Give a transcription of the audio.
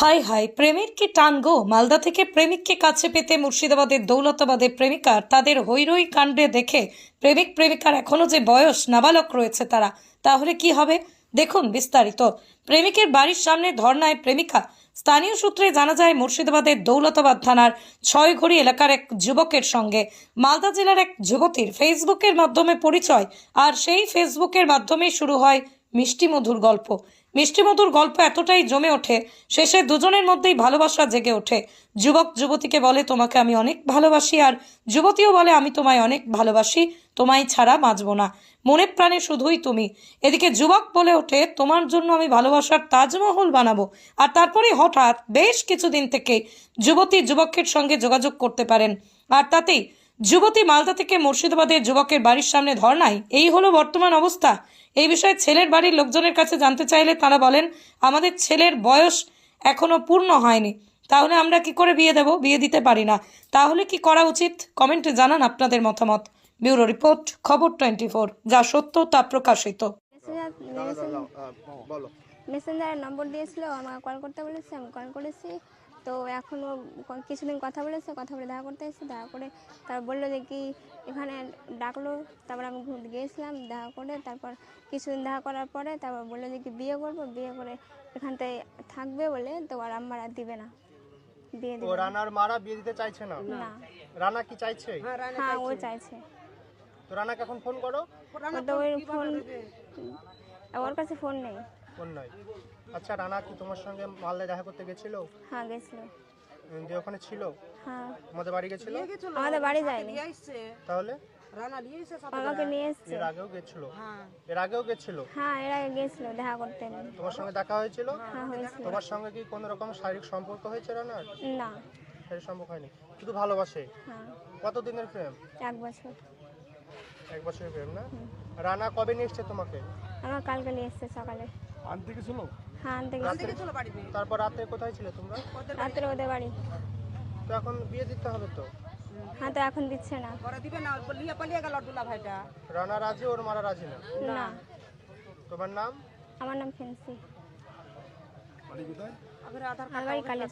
High high প্রেমের কি টান গো। মালদা থেকে প্রেমিককে কাছে পেতে মুর্শিদাবাদের দৌলতাবাদের প্রেমিকার তাদের হৈরৈ কাণ্ডে দেখে প্রেমিক প্রেমিকার এখনও যে বয়স, নাবালক রয়েছে তারা, তাহলে কি হবে? দেখুন বিস্তারিত। প্রেমিকের বাড়ির সামনে ধর্নায় প্রেমিকা। স্থানীয় সূত্রে জানা যায়, মুর্শিদাবাদের দৌলতাবাদ থানার ছয়ঘড়ি এলাকার এক যুবকের সঙ্গে মালদা জেলার এক যুবতীর ফেসবুকের মাধ্যমে পরিচয়, আর সেই ফেসবুকের মাধ্যমেই শুরু হয় মিষ্টি মধুর গল্প। মিষ্টি মধুর গল্প এতটাই জমে ওঠে, শেষে দুজনের মধ্যেই ভালোবাসা জেগে ওঠে। যুবক যুবতীকে বলে, তোমাকে আমি অনেক ভালোবাসি আর যুবতীও বলে, আমি তোমায় অনেক ভালোবাসি, তোমায় ছাড়া বাঁচব না। মনে প্রাণে শুধুই তুমি। এদিকে যুবক বলে ওঠে, তোমার জন্য আমি ভালোবাসার তাজমহল বানাবো। আর তারপরে হঠাৎ বেশ কিছুদিন থেকে যুবতী যুবকের সঙ্গে যোগাযোগ করতে পারেন। আর তাতেই যুবতী মালদা থেকে মুর্শিদাবাদের যুবকের বাড়ির সামনে ধর্নায়, এই হলো বর্তমান অবস্থা। এই বিষয়ে ছেলের বাড়ির লোকজনের কাছে জানতে চাইলে তারা বলেন আমাদের ছেলের বয়স এখনও পূর্ণ হয়নি। তাহলে আমরা কি করে বিয়ে দেব? বিয়ে দিতে পারি না। তাহলে কি করা উচিত? কমেন্টে জানান আপনাদের মতামত। ব্যুরো রিপোর্ট খবর টোয়েন্টি ফোর যা সত্য তা প্রকাশিত। মেসেঞ্জার বলো। মেসেঞ্জারে নম্বর দিয়েছিল আমাকে কল করতে বলেছে আমি কল করেছি। তো এখনও কিছুদিন কথা বলেছে কথা বলে দেখা করতে এসেছে দেখা করে তারপর বলল যে কি এখানে ডাকলো তারপর আমি ঘুরতে গিয়েছিলাম দেখা করে তারপর কিছুদিন দেখা করার পরে তারপর বলল যে কি বিয়ে করব বিয়ে করে এখানটায় থাকবে বলে তো আর আমার আর দিবে না বিয়ে দিবে না। রানার মারা বিয়ে দিতে চাইছে না? না। রানা কি চাইছে? হ্যাঁ ও চাইছে। তো রানাকে এখন ফোন করো। তো ওই ফোন ওর কাছে ফোন নেই। ফোন আচ্ছা রানা কি তোমার সঙ্গে মালদায় দেখা করতে গেছিল? হ্যাঁ গেছিল। উম, ওখানে ছিল? হ্যাঁ। আমাদের বাড়ি গেছিল? আমাদের বাড়ি যায়নি। তাহলে? আমাকে নিয়ে এসছে। এর আগেও গেছিল? এর আগেও গেছিল? হ্যাঁ এর আগে গেছিল দেখা করতে। তোমার সঙ্গে দেখা হয়েছিল? হ্যাঁ হয়েছিল তোমার সঙ্গে কি কোনো রকম শারীরিক সম্পর্ক হয়েছে রানার? না। শারীরিক সম্পর্ক হয়নি। শুধু ভালোবাসে? হ্যাঁ। কত দিনের প্রেম? এক বছর। এক বছরের প্রেম না? রানা কবে নিয়ে এসছে তোমাকে? আমার কালকে নিয়ে এসছে সকালে। আনতে গেছিল? হ্যাঁ আনতে গেছে তারপর রাতে কোথায় ছিলে তোমরা? রাতে ওদের বাড়ি। তো এখন বিয়ে দিতে হবে তো? হ্যাঁ তো এখন দিচ্ছে না। পরে দিবে না বলিয়ে পালিয়ে গেল দুলা ভাইটা। রানা রাজি ওর মারা রাজি না? না। তোমার নাম? আমার নাম ফেন্সি। আবার আধার আমার বাড়ি কালে